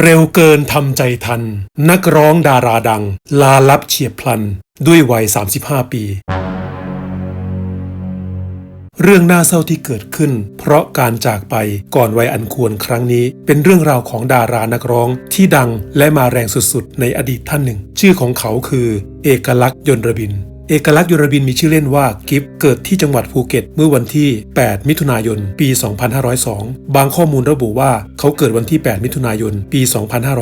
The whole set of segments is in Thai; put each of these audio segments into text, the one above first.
เร็วเกินทำใจทัน นักร้องดาราดัง ลาลับเฉียบพลัน ด้วยวัย 35 ปี เรื่องน่าเศร้าที่เกิดขึ้น เพราะการจากไปก่อนวัยอันควรครั้งนี้ เป็นเรื่องราวของดารานักร้องที่ดังและมาแรงสุดๆ ในอดีตท่านหนึ่ง ชื่อของเขาคือ เอกลักษณ์ยนระบิน เอกลักษณ์ยูรบินมีชื่อเล่นว่ากิฟเกิดที่จังหวัดภูเก็ต เมื่อวันที่ 8 มิถุนายน ปี 2502 บางข้อมูลระบุว่าเขาเกิดวันที่ 8 มิถุนายน ปี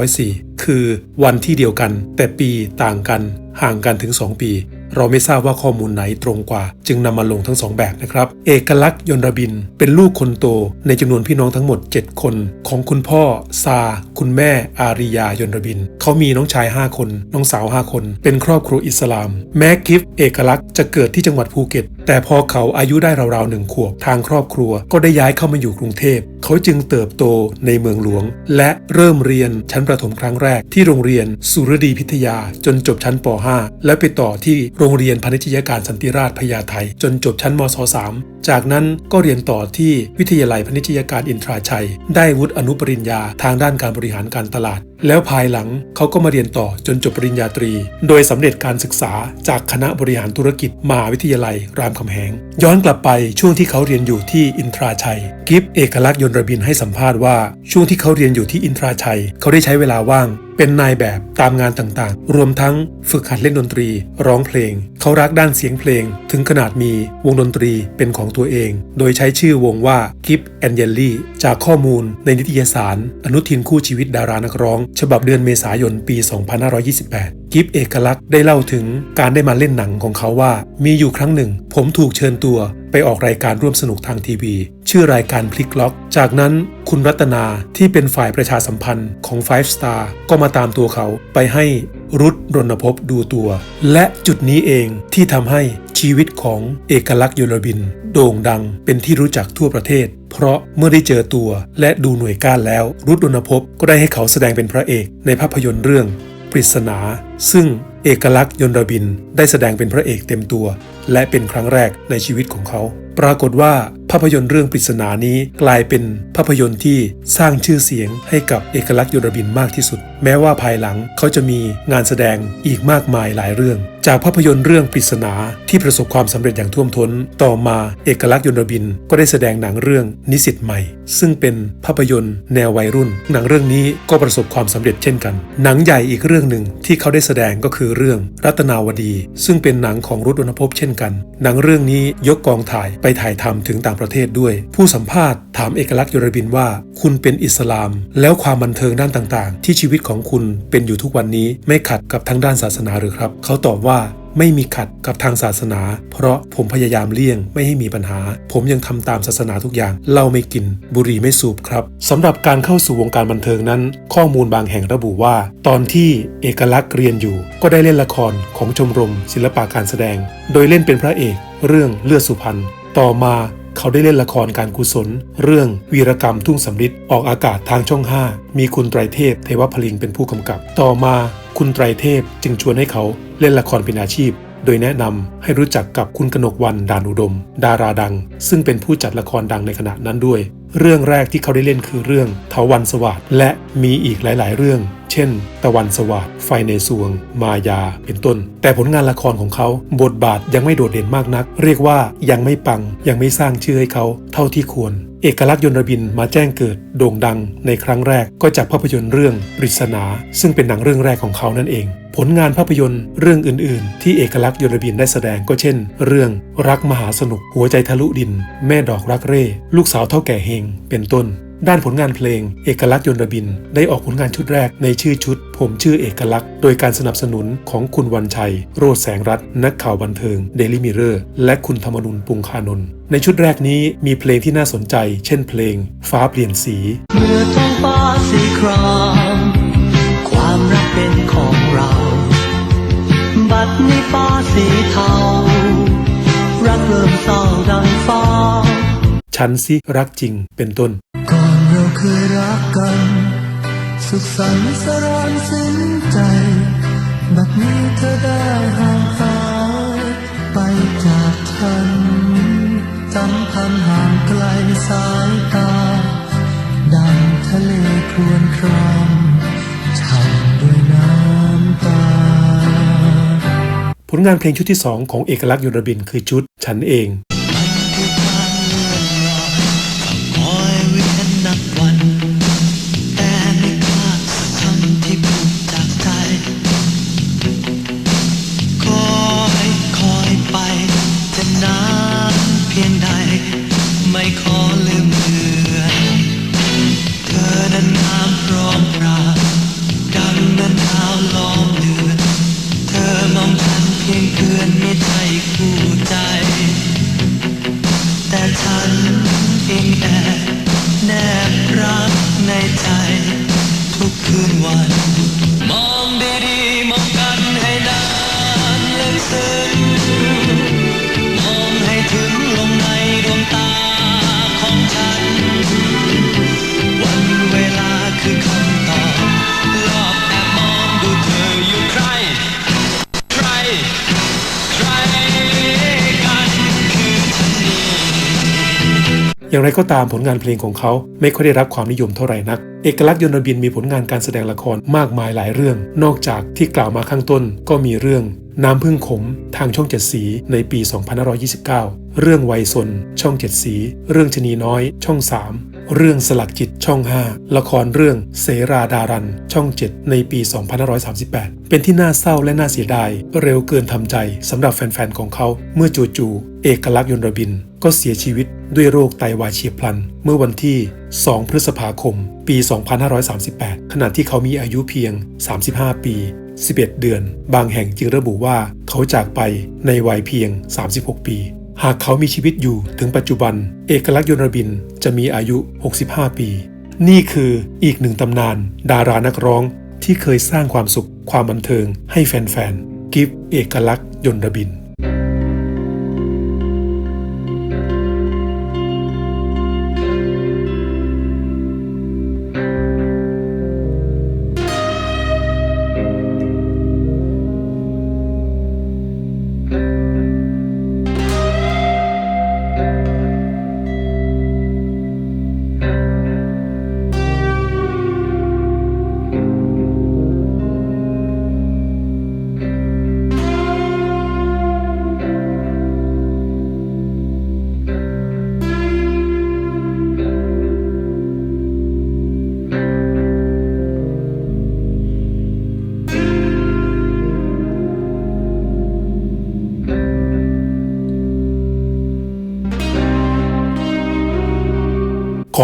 2504 คือวันที่เดียวกัน แต่ปีต่างกัน ห่างกันถึง 2 ปี เราไม่ทราบว่าข้อมูลไหนตรงกว่า จึงนำมาลงทั้งสองแบบนะครับ เอกลักษณ์ยนระบิน เป็นลูกคนโต ในจำนวนพี่น้องทั้งหมด 7 คน ของคุณพ่อซา คุณแม่ อาริยายนระบิน เขามีน้องชาย 5 คน น้องสาว 5 คน เป็นครอบครัวอิสลาม แม้กิฟเอกลักษณ์จะเกิดที่จังหวัดภูเก็ต แต่พอเขาอายุได้ราวๆหนึ่งขวบทางครอบครัว ก็ได้ย้ายเข้ามาอยู่กรุงเทพ เขาจึงเติบโตในเมืองหลวง และเริ่มเรียนชั้นประถมครั้งแรกที่โรงเรียนสุรดีพิทยาจนจบชั้นป .5 และไปต่อที่โรงเรียนพาณิชยการสันติราชพญาไทจนจบชั้นมศ .3 จากนั้นก็เรียนต่อที่วิทยาลัยพาณิชยการอินทราชัย ได้วุฒิอนุปริญญาทางด้านการบริหารการตลาด แล้วภายหลังเขาก็มาเรียนต่อจนจบปริญญาตรี โดยสำเร็จการศึกษาจากคณะบริหารธุรกิจมหาวิทยาลัยรามคำแหง ย้อนกลับไปช่วงที่เขาเรียนอยู่ที่อินทราชัย กิฟเอกลักษณ์ยนระบินให้สัมภาษณ์ว่าช่วงที่เขาเรียนอยู่ที่อินทราชัย เขาได้ใช้เวลาว่าง เป็นนายแบบตามงานต่างๆ รวมทั้งฝึกหัดเล่นดนตรี ร้องเพลงเขารักด้านเสียงเพลง ถึงขนาดมีวงดนตรีเป็นของตัวเอง โดยใช้ชื่อวงว่ากิฟแอนเยลลี่จากข้อมูลในนิตยสาร อนุทินคู่ชีวิตดารานักร้อง ฉบับเดือนเมษายนปี 2528 กิฟเอกลักษณ์ได้เล่าถึงการได้มาเล่นหนังของเขาว่า มีอยู่ครั้งหนึ่ง ผมถูกเชิญตัวไปออกรายการร่วมสนุกทางทีวี ชื่อรายการพลิกล็อก จากนั้นคุณรัตนาที่เป็นฝ่ายประชาสัมพันธ์ของ Five Star ก็มาตามตัวเขาไปให้ รุดรณพบดูตัว และจุดนี้เองที่ทำให้ชีวิตของเอกลักษณ์ยนต์บิน โด่งดังเป็นที่รู้จักทั่วประเทศ เพราะเมื่อได้เจอตัวและดูหน่วยก้านแล้ว รุดรณพบก็ได้ให้เขาแสดงเป็นพระเอกในภาพยนตร์เรื่อง ปริศนา ซึ่งเอกลักษณ์ยนต์บิน ได้แสดงเป็นพระเอกเต็มตัว และเป็นครั้งแรกในชีวิตของเขา ปรากฏว่า ภาพยนตร์เรื่องปริศนานี้กลายเป็นภาพยนตร์ที่สร้างชื่อเสียงให้กับเอกลักษณ์ยนต์บินมากที่สุด แม้ว่าภายหลังเขาจะมีงานแสดงอีกมากมายหลายเรื่อง จากภาพยนตร์เรื่องปริศนาที่ประสบความสำเร็จอย่างท่วมท้น ต่อมาเอกลักษณ์ยนต์บินก็ได้แสดงหนังเรื่องนิสิตใหม่ ซึ่งเป็นภาพยนตร์แนววัยรุ่น หนังเรื่องนี้ก็ประสบความสำเร็จเช่นกัน หนังใหญ่อีกเรื่องหนึ่งที่เขาได้แสดงก็คือเรื่องรัตนาวดี ซึ่งเป็นหนังของรุตวรรณภพเช่นกัน หนังเรื่องนี้ยกกองถ่ายไปถ่ายทำถึงต่างประเทศด้วย ผู้สัมภาษณ์ถามเอกลักษณ์ยนต์บินว่า คุณเป็นอิสลาม แล้วความบันเทิงด้านต่างๆ ที่ชีวิตของคุณเป็นอยู่ทุกวันนี้ไม่ขัดกับทางด้านศาสนาหรือครับ เขาตอบว่าไม่มีขัดกับทางศาสนา เพราะผมพยายามเลี่ยงไม่ให้มีปัญหา ผมยังทำตามศาสนาทุกอย่างเหล้าไม่กิน บุหรี่ไม่สูบครับสำหรับการเข้าสู่วงการบันเทิงนั้น ข้อมูลบางแห่งระบุว่า ตอนที่เอกลักษณ์เรียนอยู่ ก็ได้เล่นละครของชมรมศิลปะการแสดง โดยเล่นเป็นพระเอก เรื่องเลือดสุพรรณต่อมา เขาได้เล่นละครการกุศล เรื่องวีรกรรมทุ่งสำริดออกอากาศทางช่อง 5 มีคุณไตรเทพ เทวพลิงเป็นผู้กำกับ ต่อมาคุณไตรเทพจึงชวนให้เขาเล่นละครเป็นอาชีพ โดยแนะนำให้รู้จักกับคุณกนกวันดานอุดม ดาราดัง ซึ่งเป็นผู้จัดละครดังในขณะนั้นด้วย เรื่องแรกที่เขาได้เล่นคือเรื่องเทาวันสวัสดและมีอีกหลาย ๆ เรื่อง เช่น ตะวันสวัสดไฟในสวง มายา เป็นต้น แต่ผลงานละครของเขา บทบาทยังไม่โดดเด่นมากนัก เรียกว่ายังไม่ปัง ยังไม่สร้างชื่อให้เขาเท่าที่ควร เอกลักษณ์ยนระบินมาแจ้งเกิดโด่งดังในครั้งแรกก็จากภาพยนตร์เรื่องปริศนา ซึ่งเป็นหนังเรื่องแรกของเขานั่นเอง ผลงานภาพยนตร์เรื่องอื่น ๆ ที่เอกลักษณ์ยนระบินได้แสดงก็เช่น เรื่องรักมหาสนุกหัวใจทะลุดิน แม่ดอกรักเร่ ลูกสาวเท่าแก่เฮงเป็นต้น ด้านผลงานเพลง เอกลักษณ์ยนต์ระบิน ได้ออกผลงานชุดแรกในชื่อชุด ผมชื่อเอกลักษณ์ โดยการสนับสนุนของคุณวันชัย โรดแสงรัตน์นักข่าวบันเทิงเดลิมิเรอร์และคุณธรรมนุนปุงคานนท์ในชุดแรกนี้มีเพลงที่น่าสนใจ เช่นเพลง ฟ้าเปลี่ยนสีเมื่อท้องฟ้าสีครามความรักเป็นของเรา บัดนี้ฟ้าสีเทารักเริ่มเศร้าดังฟ้าฉันสิรักจริงเป็นต้นก่อน เราเคยรักกัน สุขสันต์สรานสิ้นใจ บัดนี้เธอได้ห่างหายไปจากฉันสัมพันธ์ห่างไกลสายตา ดังทะเลครวญครามช่ำด้วยน้ำตา ผลงานเพลงชุดที่2ของเอกลักษณ์ยนรบินคือชุดฉันเอง เพียงใด ไม่ขอลืมเลือน เธอนั้นน้ำพร้อมปรา อย่างไรก็ตามผลงานเพลงของเขาไม่ค่อยได้รับความนิยมเท่าไหร่นัก เอกลักษณ์ยนต์บินมีผลงานการแสดงละครมากมายหลายเรื่อง นอกจากที่กล่าวมาข้างต้นก็มีเรื่อง น้ำพึ่งขม ทางช่องเจ็ดสีในปี 2529 เรื่องวัยสนช่องเจ็ดสี เรื่องชนีน้อย ช่อง 3 เรื่องสลักจิตช่อง 5 ละครเรื่องเสราดารัน ช่อง 7 ในปี 2538 เป็นที่น่าเศร้าและน่าเสียดาย เร็วเกินทำใจสำหรับแฟนๆ ของเขา เมื่อจู่ๆเอกลักษณ์ยนต์บิน ก็เสียชีวิตด้วยโรคไตวายเฉียบพลัน เมื่อวันที่ 2 พฤษภาคม ปี 2538 ขณะที่เขามีอายุเพียง 35 ปี 11 เดือน บางแห่งจึงระบุว่าเขาจากไปในวัยเพียง 36 ปี หากเขามีชีวิตอยู่ถึงปัจจุบัน เอกลักษณ์ยนรบินจะมีอายุ 65 ปี นี่คืออีกหนึ่งตำนาน ดารานักร้องที่เคยสร้างความสุขความบันเทิงให้แฟนๆ กิฟเอกลักษณ์ยนรบิน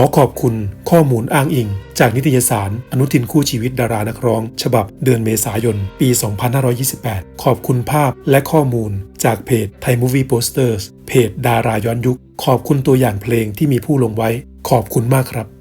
อขอบคุณข้อมูลอ้างอิง จากนิตยสาร อนุทินคู่ชีวิตดารานักร้อง ฉบับเดือนเมษายน ปี 2528 ขอบคุณภาพและข้อมูล จากเพจ Thai Movie Posters เพจดาราย้อนยุค ขอบคุณตัวอย่างเพลงที่มีผู้ลงไว้ ขอบคุณมากครับ